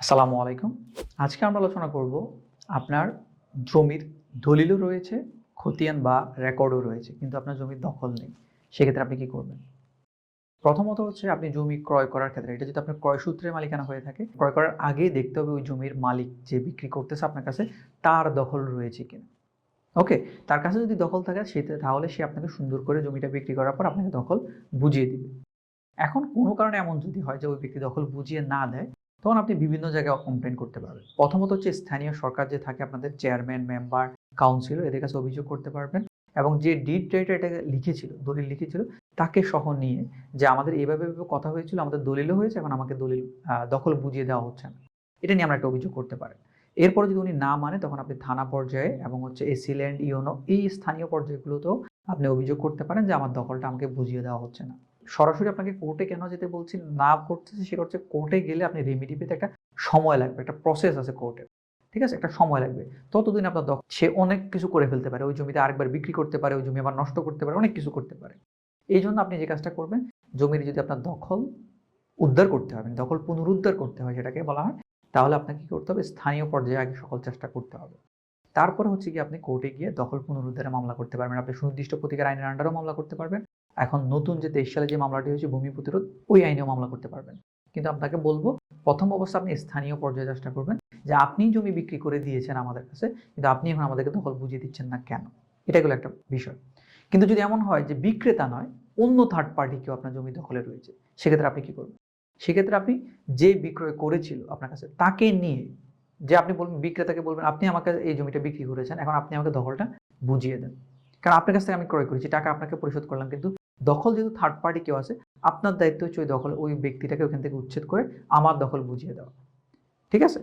আসসালামু আলাইকুম। আজকে আমরা আলোচনা করব আপনার জমির দলিলও রয়েছে, খতিয়ান বা রেকর্ডও রয়েছে, কিন্তু আপনার জমির দখল নেই। সেক্ষেত্রে আপনি কি করবেন? প্রথমত হচ্ছে আপনি জমি ক্রয় করার ক্ষেত্রে, এটা যদি আপনার ক্রয় সূত্রে মালিকানা হয়ে থাকে, ক্রয় করার আগেই দেখতে হবে ওই জমির মালিক যে বিক্রি করতেছে আপনার কাছে, তার দখল রয়েছে কিনা। ওকে? তার কাছে যদি দখল থাকে সেটা তাহলে সে আপনাকে সুন্দর করে জমিটা বিক্রি করার পর আপনাকে দখল বুঝিয়ে দিবে। এখন কোনো কারণে এমন যদি হয় যে ওই ব্যক্তি দখল বুঝিয়ে না দেয় তখন আপনি বিভিন্ন জায়গায় কমপ্লেন করতে পারবেন। প্রথমত হচ্ছে স্থানীয় সরকার যে থাকে আপনাদের চেয়ারম্যান মেম্বার কাউন্সিলর এদের কাছে অভিযোগ করতে পারবেন এবং যে ডিড রাইটার এটা লিখেছিল, দলিল লিখেছিল, তাকে সহ নিয়ে যে আমাদের এভাবে কথা হয়েছিল, আমাদের দলিলও হয়েছে, এখন আমাকে দলিল দখল বুঝিয়ে দেওয়া হচ্ছে না। এটা নিয়ে আমরা একটা অভিযোগ করতে পারেন। এরপরে যদি উনি না মানে তখন আপনি থানা পর্যায়ে এবং হচ্ছে এসিল্যান্ড ইউনো, এই স্থানীয় পর্যায়গুলোতেও আপনি অভিযোগ করতে পারেন যে আমার দখলটা আমাকে বুঝিয়ে দেওয়া হচ্ছে না। সরাসরি আপনাকে কোর্টে কেন যেতে বলছি, না করতেছি, সেটা হচ্ছে কোর্টে গেলে আপনি রেমিডি পেতে একটা সময় লাগবে, একটা প্রসেস আছে কোর্টের ঠিক আছে? একটা সময় লাগবে। ততদিন আপনার দখ, সে অনেক কিছু করে ফেলতে পারে, ওই জমিতে আরেকবার বিক্রি করতে পারে, ওই জমি আবার নষ্ট করতে পারে, অনেক কিছু করতে পারে। এই জন্য আপনি যে কাজটা করবেন, জমির যদি আপনার দখল, উদ্ধার করতে হবে, দখল পুনরুদ্ধার করতে হয় সেটাকে বলা হয়, তাহলে আপনাকে কি করতে হবে? স্থানীয় পর্যায়ে আগে সকল চেষ্টা করতে হবে। তারপরে হচ্ছে কি আপনি কোর্টে গিয়ে দখল পুনরুদ্ধারে মামলা করতে পারবেন। আপনি সুনির্দিষ্ট প্রতিকার আইনের আন্ডারও মামলা করতে পারবেন। এখন নতুন যে তেইশ সালে যে মামলাটি হয়েছে ভূমি প্রতিরোধ, ওই আইনেও মামলা করতে পারবেন। কিন্তু আপনাকে বলব, প্রথম অবস্থা আপনি স্থানীয় পর্যায়ে চেষ্টা করবেন যে আপনি জমি বিক্রি করে দিয়েছেন আমাদের কাছে, কিন্তু আপনি এখন আমাদেরকে দখল বুঝিয়ে দিচ্ছেন না কেন? এটা হলো একটা বিষয়। কিন্তু যদি এমন হয় যে বিক্রেতা নয়, অন্য থার্ড পার্টি কেউ আপনার জমি দখলে রয়েছে, সেক্ষেত্রে আপনি কি করবেন? সেক্ষেত্রে আপনি যে বিক্রয় করেছিল আপনার কাছে, তাকে নিয়ে যে আপনি বলবেন, বিক্রেতাকে বলবেন, আপনি আমাকে এই জমিটা বিক্রি করেছেন, এখন আপনি আমাকে দখলটা বুঝিয়ে দেন। কারণ আপনার কাছ থেকে আমি ক্রয় করেছি, টাকা আপনাকে পরিশোধ করলাম, কিন্তু দখল যেহেতু থার্ড পার্টি কেউ আছে, আপনার দায়িত্ব হচ্ছে ওই দখল, ওই ব্যক্তিটাকে ওখান থেকে উচ্ছেদ করে আমার দখল বুঝিয়ে দেওয়া। ঠিক আছে?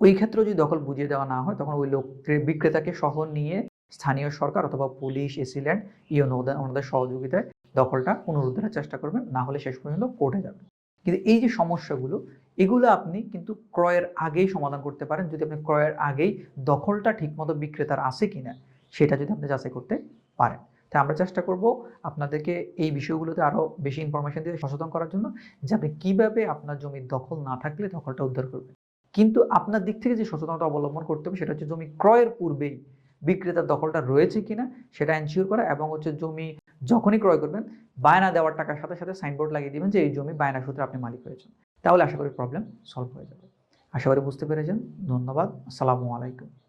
ওই ক্ষেত্রে যদি দখল বুঝিয়ে দেওয়া না হয়, তখন ওই লোক বিক্রেতাকে সহ নিয়ে স্থানীয় সরকার অথবা পুলিশ, এসিল্যান্ড ইউনো ওনাদের সহযোগিতায় দখলটা পুনরুদ্ধারের চেষ্টা করবেন, না হলে শেষ পর্যন্ত কোর্টে যাবেন। কিন্তু এই যে সমস্যাগুলো, এগুলো আপনি কিন্তু ক্রয়ের আগেই সমাধান করতে পারেন। যদি আপনি ক্রয়ের আগেই দখলটা ঠিকমতো বিক্রেতার আছে কিনা, সেটা যদি আপনি যাচাই করতে পারেন। তাই আমরা চেষ্টা করব আপনাদেরকে এই বিষয়গুলোতে আরও বেশি ইনফরমেশন দিয়ে সচেতন করার জন্য যে আপনি কীভাবে আপনার জমির দখল না থাকলে দখলটা উদ্ধার করবেন। কিন্তু আপনার দিক থেকে যে সচেতনতা অবলম্বন করতে হবে সেটা হচ্ছে জমি ক্রয়ের পূর্বেই বিক্রেতার দখলটা রয়েছে কিনা সেটা এনশিওর করা এবং হচ্ছে জমি যখনই ক্রয় করবেন, বায়না দেওয়ার টাকার সাথে সাথে সাইনবোর্ড লাগিয়ে দিবেন যে এই জমি বায়না সূত্রে আপনি মালিক হয়েছেন। তাহলে আশা করি প্রবলেম সলভ হয়ে যাবে। আশা করি বুঝতে পেরেছেন। ধন্যবাদ। আসসালামু আলাইকুম।